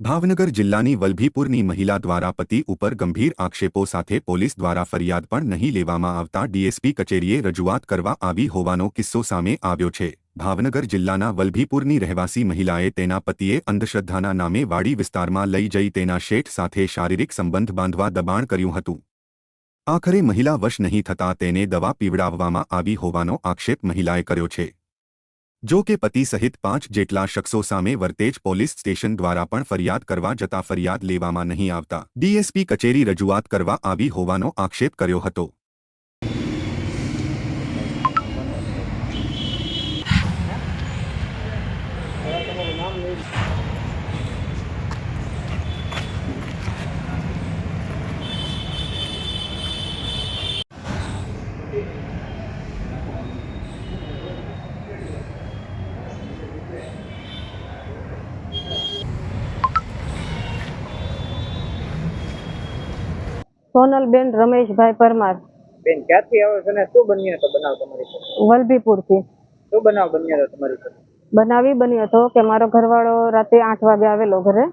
ભાવનગર જિલ્લાની વલભીપુરની મહિલા દ્વારા પતિ ઉપર ગંભીર આક્ષેપો સાથે પોલીસ દ્વારા ફરિયાદ પણ નહીં લેવામાં આવતા ડીએસપી કચેરીએ રજૂઆત કરવા આવી હોવાનો કિસ્સો સામે આવ્યો છે. ભાવનગર જિલ્લાના વલભીપુરની રહેવાસી મહિલાએ તેના પતિએ અંધશ્રદ્ધાના નામે વાડી વિસ્તારમાં લઈ જઈ તેના શેઠ સાથે શારીરિક સંબંધ બાંધવા દબાણ કર્યું હતું. આખરે મહિલા વશ નહીં થતાં તેને દવા પીવડાવવામાં આવી હોવાનો આક્ષેપ મહિલાએ કર્યો છે. જો કે પતિ સહિત પાંચ જેટલા શખ્સો સામે વર્તેજ પોલીસ સ્ટેશન દ્વારા પણ ફરિયાદ કરવા જતા ફરિયાદ લેવામાં નહીં આવતા. ડીએસપી કચેરી રજૂઆત કરવા આવી હોવાનો આક્ષેપ કર્યો હતો. સોનલબેન રમેશભાઈ પરમાર. બેન ક્યાંથી આવો છો ને? શું બન્યો હતો બનાવ તમારી સાથે? વલભીપુરથી. શું બનાવ બન્યો હતો તમારી સાથે? બનાવી બન્યો હતો કે મારો ઘરવાળો રાતે આઠ વાગે આવેલો ઘરે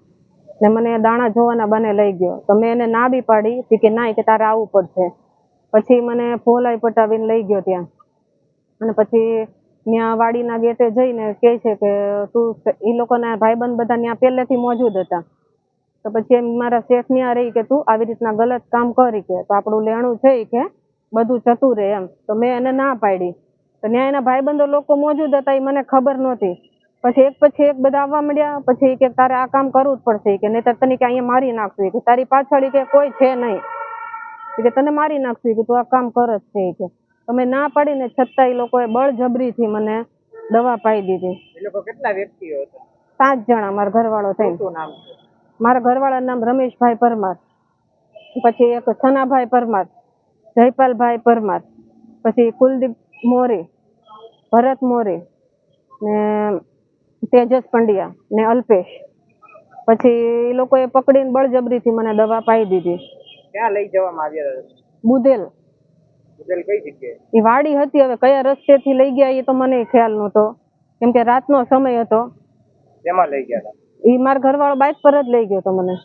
ને મને દાણા જોવાના બને લઈ ગયો. તો મેં એને ના બી પાડી. કે ના કે તારે આવવું પડશે. પછી મને ફોલાઈ પટાવીને લઈ ગયો ત્યાં. અને પછી ત્યાં વાડીના ગેટે જઈને કહે છે કે તું એ લોકોના ભાઈબંધ બધા ત્યાં પહેલેથી મોજૂદ હતા. તો પછી એમ મારા શેઠની આ રહી કે તું આવી રીતના ગલત કામ કરી કે તો આપણું લેણું છે કે બધું જતું રહે એમ. તો મેં એને ના પાડી. તો ત્યાં એના ભાઈબંધો લોકો મોજૂદ હતા એ મને ખબર નહોતી. પછી એક પછી એક બધા આવવા માંડ્યા પછી કે તારે આ કામ કરવું જ પડશે. કે નહીં તને કે અહીંયા મારી નાખશું. કે તારી પાછળ કે કોઈ છે નહીં. કે તને મારી નાખશું. કે તું આ કામ કર જ છે કે. તમે ના પાડીને છતાં એ લોકોએ બળજબરીથી મને દવા પાઈ દીધી. કેટલા વ્યક્તિઓ હતા? પાંચ જણા મારા ઘરવાળો થઈ નામ મારા ઘરવાળાનું નામ રમેશભાઈ પરમાર. પછી એક સનાભાઈ પરમાર જયપાલભાઈ પરમાર પછી કુલદીપ મોરે ભરત મોરે ને તેજસ પંડ્યા ને અલ્પેશ. પછી એ લોકોએ પકડીને બળજબરીથી મને દવા પાઈ દીધી. ક્યાં લઈ જવામાં આવ્યા બુદેલ. બુદેલ કઈ જગ્યાએ? એ વાડી હતી હવે કયા રસ્તેથી લઈ ગયા એ તો મને ખ્યાલ નહોતો. કેમ કે રાતનો સમય હતો. શેમાં લઈ ગયા હતા? એ મારા ઘરવાળો બાઇક પર જ લઈ ગયો તો મને.